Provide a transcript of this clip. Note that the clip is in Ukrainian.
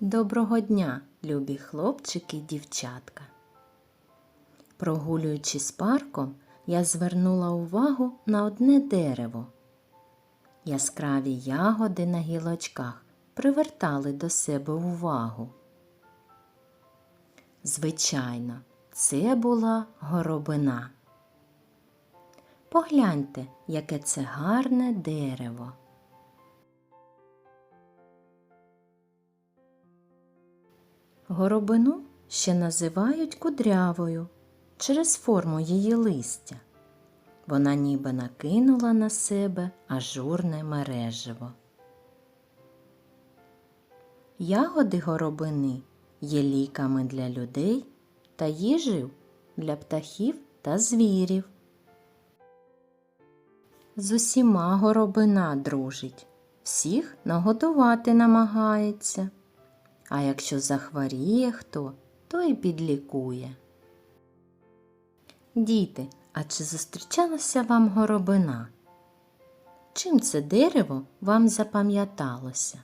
Доброго дня, любі хлопчики й дівчатка. Прогулюючись парком, я звернула увагу на одне дерево. Яскраві ягоди на гілочках привертали до себе увагу. Звичайно, це була горобина. Погляньте, яке це гарне дерево. Горобину ще називають кудрявою через форму її листя. Вона ніби накинула на себе ажурне мереживо. Ягоди горобини є ліками для людей та їжею для птахів та звірів. З усіма горобина дружить, всіх нагодувати намагається. А якщо захворіє хто, то і підлікує. Діти, а чи зустрічалася вам горобина? Чим це дерево вам запам'яталося?